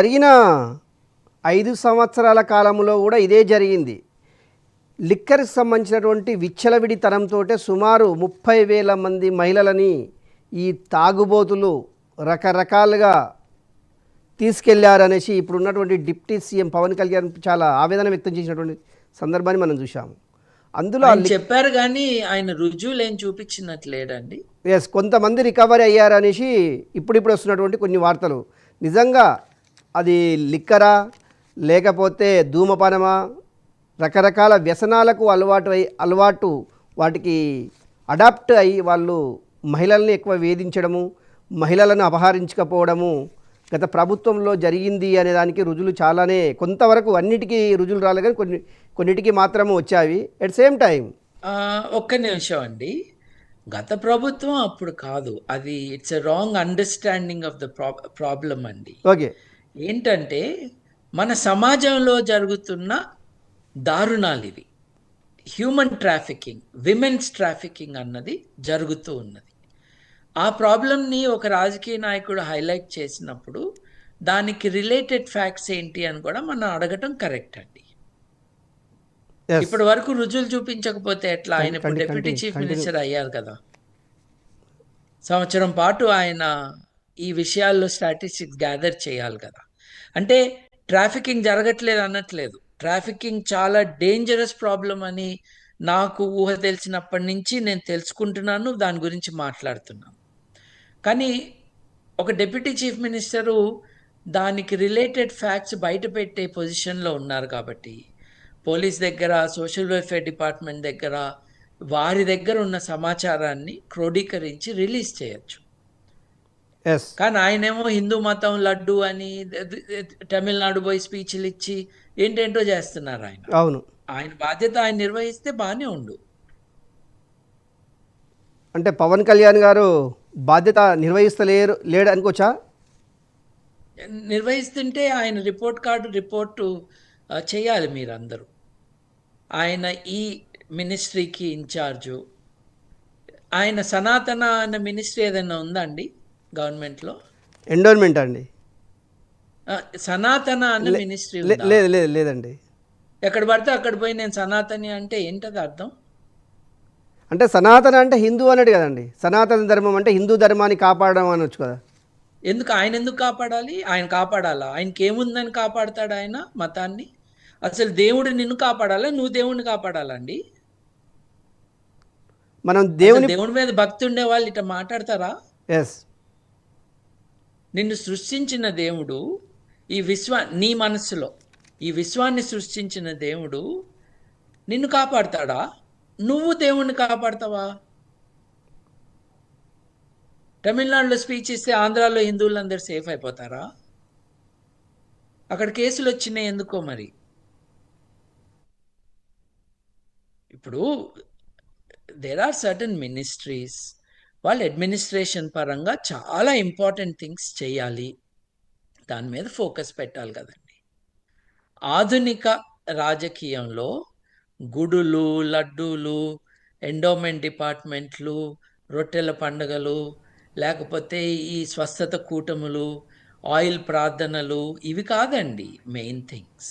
జరిగిన ఐదు సంవత్సరాల కాలంలో కూడా ఇదే జరిగింది. లిక్కర్కి సంబంధించినటువంటి విచ్చలవిడితనంతో సుమారు ముప్పై వేల మంది మహిళలని ఈ తాగుబోతులు రకరకాలుగా తీసుకెళ్ళారనేసి ఇప్పుడు ఉన్నటువంటి డిప్యూటీ సీఎం పవన్ కళ్యాణ్ చాలా ఆవేదన వ్యక్తం చేసినటువంటి సందర్భాన్ని మనం చూసాము అందులో చెప్పారు కానీ ఆయన రుజువులు ఏం చూపించినట్లేడండి. ఎస్ కొంతమంది రికవరీ అయ్యారనేసి ఇప్పుడిప్పుడు వస్తున్నటువంటి కొన్ని వార్తలు. నిజంగా అది లిక్కరా లేకపోతే ధూమపానమా? రకరకాల వ్యసనాలకు అలవాటు అయి అలవాటు వాటికి అడాప్ట్ అయ్యి వాళ్ళు మహిళల్ని ఎక్కువ వేధించడము మహిళలను అపహరించకపోవడము గత ప్రభుత్వంలో జరిగింది అనే దానికి రుజువులు చాలానే కొంతవరకు అన్నిటికీ రుజువులు రాలేదు కానీ కొన్ని కొన్నిటికి మాత్రమే వచ్చావి ఎట్ సేమ్ టైం ఒక్క నిమిషం అండి. గత ప్రభుత్వం అప్పుడు కాదు. అది it's a wrong understanding of the problem అండి. ఓకే ఏంటంటే మన సమాజంలో జరుగుతున్న దారుణాలు ఇవి. హ్యూమన్ ట్రాఫికింగ్ విమెన్స్ ట్రాఫికింగ్ అన్నది జరుగుతూ ఉన్నది. ఆ ప్రాబ్లంని ఒక రాజకీయ నాయకుడు హైలైట్ చేసినప్పుడు దానికి రిలేటెడ్ ఫ్యాక్ట్స్ ఏంటి అని కూడా మనం అడగటం కరెక్ట్ అండి. ఇప్పటి వరకు రుజువులు చూపించకపోతే ఎట్లా? ఆయన ఇప్పుడు డిప్యూటీ చీఫ్. మినిస్టర్ అయ్యారు కదా. సంవత్సరం పాటు ఆయన ఈ విషయాల్లో స్టాటిస్టిక్స్ గ్యాదర్ చేయాలి కదా. అంటే ట్రాఫికింగ్ జరగట్లేదు అనట్లేదు. ట్రాఫికింగ్ చాలా డేంజరస్ ప్రాబ్లం అని నాకు ఊహ తెలిసినప్పటి నుంచి నేను తెలుసుకుంటున్నాను దాని గురించి మాట్లాడుతున్నాను. కానీ ఒక డిప్యూటీ చీఫ్ మినిస్టరు దానికి రిలేటెడ్ ఫ్యాక్ట్స్ బయట పెట్టే పొజిషన్లో ఉన్నారు కాబట్టి పోలీస్ దగ్గర సోషల్ వెల్ఫేర్ డిపార్ట్మెంట్ దగ్గర వారి దగ్గర ఉన్న సమాచారాన్ని క్రోడీకరించి రిలీజ్ చేయొచ్చు. కానీ ఆయనేమో హిందూ మతం లడ్డు అని తమిళనాడు పోయి స్పీచ్లు ఇచ్చి ఏంటేంటో చేస్తున్నారు ఆయన. అవును. ఆయన బాధ్యత ఆయన నిర్వహిస్తే బాగానే ఉండు. అంటే పవన్ కళ్యాణ్ గారు బాధ్యత నిర్వహిస్తలేరు లేడు అనుకోవచ్చా? నిర్వహిస్తుంటే ఆయన రిపోర్ట్ కార్డు రిపోర్టు చేయాలి మీరు అందరూ ఆయన ఈ మినిస్ట్రీకి ఇన్ఛార్జు. ఆయన సనాతన అన్న మినిస్ట్రీ ఏదైనా ఉందా అండి? గవర్నమెంట్లో? ఎండోన్మెంట్ అండి. సనాతన అన్న మినిస్ట్రీ లేదు లేదు లేదండి. ఎక్కడ పడితే అక్కడ పోయి నేను సనాతని అంటే ఏంటది అర్థం? అంటే సనాతన అంటే హిందూ అన్నట్టు కదండి. సనాతన ధర్మం అంటే హిందూ ధర్మాన్ని కాపాడడం అనొచ్చు కదా. ఎందుకు? ఆయన ఎందుకు కాపాడాలి? ఆయన కాపాడాలా? ఆయనకి ఏముందని కాపాడతాడు ఆయన మతాన్ని? అసలు దేవుడు నిన్ను కాపాడాలా? నువ్వు దేవుడిని కాపాడాలండి మనం దేవుని దేవుడి మీద భక్తి ఉండే వాళ్ళు ఇట్లా మాట్లాడతారా? ఎస్ నిన్ను సృష్టించిన దేవుడు ఈ విశ్వ నీ మనస్సులో. ఈ విశ్వాన్ని సృష్టించిన దేవుడు నిన్ను కాపాడతాడా? నువ్వు దేవుణ్ణి కాపాడతావా? తమిళనాడులో స్పీచ్ ఇస్తే ఆంధ్రాలో హిందువులందరూ సేఫ్ అయిపోతారా? అక్కడ కేసులు వచ్చినాయి ఎందుకో మరి? ఇప్పుడు దేర్ ఆర్ సర్టన్ మినిస్ట్రీస్ వాళ్ళ అడ్మినిస్ట్రేషన్ పరంగా చాలా ఇంపార్టెంట్ థింగ్స్ చేయాలి. దాని మీద ఫోకస్ పెట్టాలి కదండి. ఆధునిక రాజకీయంలో గుడులు లడ్డూలు ఎండోమెంట్ డిపార్ట్మెంట్లు రొట్టెల పండుగలు లేకపోతే ఈ స్వస్థత కూటములు ఆయిల్ ప్రార్థనలు ఇవి కాదండి మెయిన్ థింగ్స్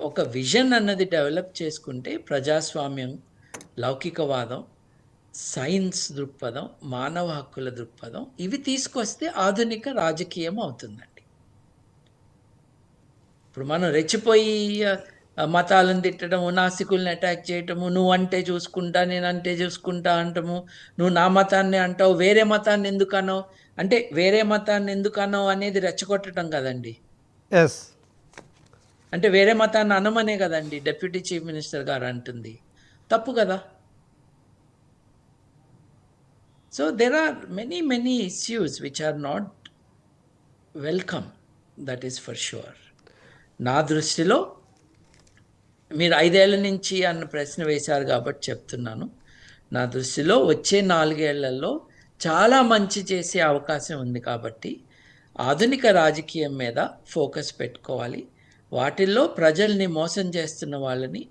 ఒక విజన్ అన్నది డెవలప్ చేసుకుంటే ప్రజాస్వామ్యం లౌకికవాదం సైన్స్ దృక్పథం మానవ హక్కుల దృక్పథం ఇవి తీసుకొస్తే ఆధునిక రాజకీయం అవుతుందండి. ఇప్పుడు మనం రెచ్చిపోయి మతాలను తిట్టడము నాస్తికుల్ని అటాక్ చేయటము నువ్వు అంటే చూసుకుంటా నేను అంటే చూసుకుంటా అంటాము నువ్వు నా మతాన్ని అంటావు వేరే మతాన్ని ఎందుకు అనవు అంటే వేరే మతాన్ని ఎందుకు అనవు అనేది రెచ్చగొట్టడం కదండి. ఎస్ అంటే వేరే మతాన్ని అనమనే కదండి డెప్యూటీ చీఫ్ మినిస్టర్ గారు అంటుంది. తప్పు కదా? So there are many, many issues which are not welcome that is for sure నా దృష్టిలో మీరు ఐదేళ్ళ నుంచి అన్న ప్రశ్న వేశారు కాబట్టి చెప్తున్నాను. నా దృష్టిలో వచ్చే నాలుగేళ్ళలో చాలా మంచి చేసే అవకాశం ఉంది కాబట్టి ఆధునిక రాజకీయం మీద ఫోకస్ పెట్టుకోవాలి. వాటిల్లో ప్రజల్ని మోసం చేస్తున్న వాళ్ళని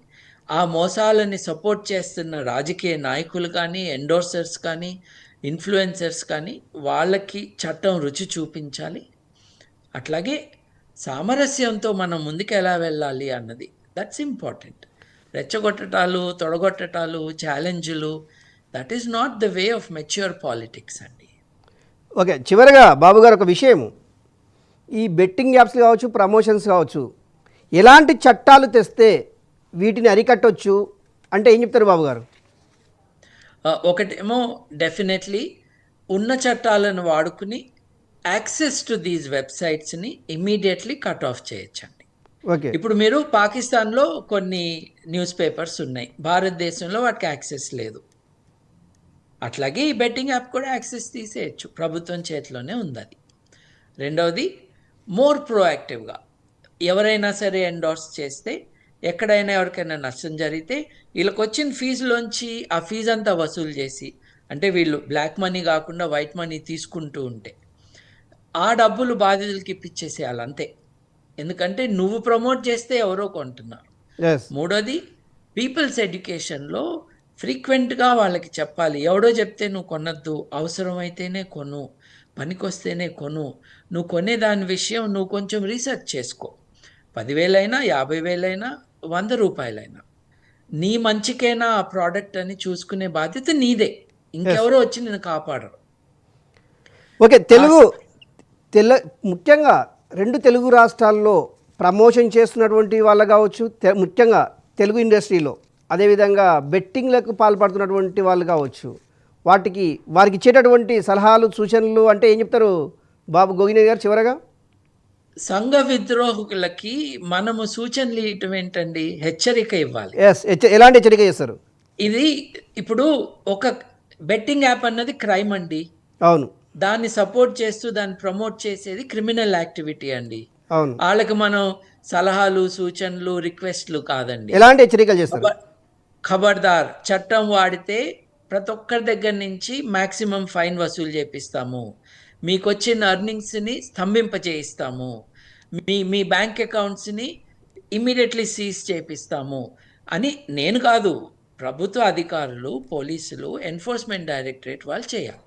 ఆ మోసాలని సపోర్ట్ చేస్తున్న రాజకీయ నాయకులు కానీ ఎండోర్సర్స్ కానీ ఇన్ఫ్లుయెన్సర్స్ కానీ వాళ్ళకి చట్టం రుచి చూపించాలి. అట్లాగే సామరస్యంతో మనం ముందుకు ఎలా వెళ్ళాలి అన్నది. దట్స్ ఇంపార్టెంట్ రెచ్చగొట్టటాలు తొడగొట్టటాలు ఛాలెంజ్లు that is not the way of mature politics అండి. ఓకే చివరగా బాబు గారు ఒక విషయం ఈ బెట్టింగ్ యాప్స్ కావచ్చు ప్రమోషన్స్ కావచ్చు ఎలాంటి చట్టాలు తెస్తే వీటిని అరికట్టవచ్చు అంటే ఏం చెప్తారు బాబు గారు? ఒకటేమో డెఫినెట్లీ ఉన్న చట్టాలను వాడుకుని యాక్సెస్ టు దీస్ వెబ్సైట్స్ని ఇమీడియట్లీ కట్ ఆఫ్ చేయొచ్చండి. ఓకే ఇప్పుడు మీరు పాకిస్తాన్లో కొన్ని న్యూస్ పేపర్స్ ఉన్నాయి. భారతదేశంలో వాటికి యాక్సెస్ లేదు. అట్లాగే ఈ బెట్టింగ్ యాప్ కూడా యాక్సెస్ తీసేయచ్చు. ప్రభుత్వం చేతిలోనే ఉంది అది రెండవది మోర్ ప్రోయాక్టివ్గా ఎవరైనా సరే ఎండోర్స్ చేస్తే ఎక్కడైనా ఎవరికైనా నష్టం జరిగితే వీళ్ళకి వచ్చిన ఫీజులోంచి ఆ ఫీజు అంతా వసూలు చేసి అంటే వీళ్ళు బ్లాక్ మనీ కాకుండా వైట్ మనీ తీసుకుంటూ ఉంటే ఆ డబ్బులు బాధితులకి ఇప్పించేసేయాలి అంతే. ఎందుకంటే నువ్వు ప్రమోట్ చేస్తే ఎవరో కొంటున్నారు. మూడోది పీపుల్స్ ఎడ్యుకేషన్లో ఫ్రీక్వెంట్గా వాళ్ళకి చెప్పాలి. ఎవడో చెప్తే నువ్వు కొనద్దు అవసరమైతేనే కొను పనికొస్తేనే కొను. నువ్వు కొనే దాని విషయం నువ్వు కొంచెం రీసెర్చ్ చేసుకో. పదివేలైనా యాభై వేలైనా వంద రూపాయలైనా. నీ మంచికైనా ఆ ప్రోడక్ట్ అని చూసుకునే బాధ్యత నీదే. ఇంకెవరో వచ్చి నేను కాపాడరు. ఓకే తెలుగు తెల్ల ముఖ్యంగా రెండు తెలుగు రాష్ట్రాల్లో ప్రమోషన్ చేస్తున్నటువంటి వాళ్ళు కావచ్చు ముఖ్యంగా తెలుగు ఇండస్ట్రీలో అదేవిధంగా బెట్టింగ్లకు పాల్పడుతున్నటువంటి వాళ్ళు కావచ్చు వాటికి వారికి ఇచ్చేటటువంటి సలహాలు సూచనలు అంటే ఏం చెప్తారు బాబు గోగినే గారు చివరగా? సంఘ విద్రోహకులకి మనము సూచనలు ఇవ్వటం ఏంటండి? హెచ్చరిక ఇవ్వాలి. ఎలాంటి హెచ్చరిక చేస్తారు? ఇది ఇప్పుడు ఒక బెట్టింగ్ యాప్ అన్నది క్రైమ్ అండి. అవును. దాన్ని సపోర్ట్ చేస్తూ దాన్ని ప్రమోట్ చేసేది క్రిమినల్ యాక్టివిటీ అండి. అవును. వాళ్ళకి మనం సలహాలు సూచనలు రిక్వెస్ట్లు కాదండి. ఎలాంటి హెచ్చరికలు చేస్తారు? ఖబ- ఖబర్దార్ చట్టం వాడితే ప్రతి ఒక్కరి దగ్గర నుంచి మాక్సిమం ఫైన్ వసూలు చేపిస్తాము. మీకు వచ్చిన అర్నింగ్స్ని స్తంభింపజేయిస్తాము. మీ మీ బ్యాంక్ అకౌంట్స్ని ఇమీడియట్లీ సీజ్ చేపిస్తాము అని నేను కాదు ప్రభుత్వ అధికారులు పోలీసులు ఎన్ఫోర్స్మెంట్ డైరెక్టరేట్ వాళ్ళు చేయాలి.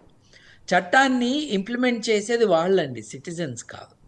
చట్టాన్ని ఇంప్లిమెంట్ చేసేది వాళ్ళండి సిటిజన్స్ కాదు.